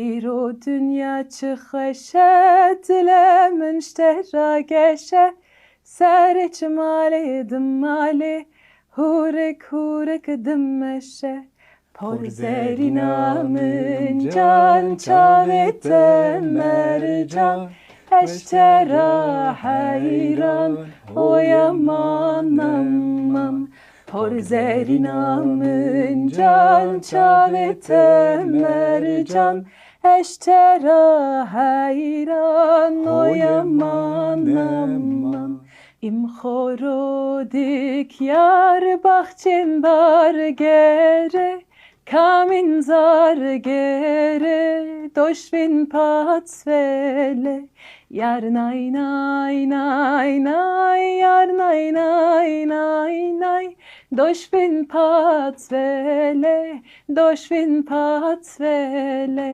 İro dünya çıkışa dilemin ştera geçe Serç mali dımmali hurek hurek dımmeşe Porzerina min can çavete mercan. Eştera hayran oyaman aman Porzerina min can çavete mercan Eştera hayran oyaman aman İm khorodik yar bahçin bar gere Kamin zar gere. Doşvin patsvele Yar nay nay nay nay yar nay nay nay nay. Doşvin patsvele doşvin patsvele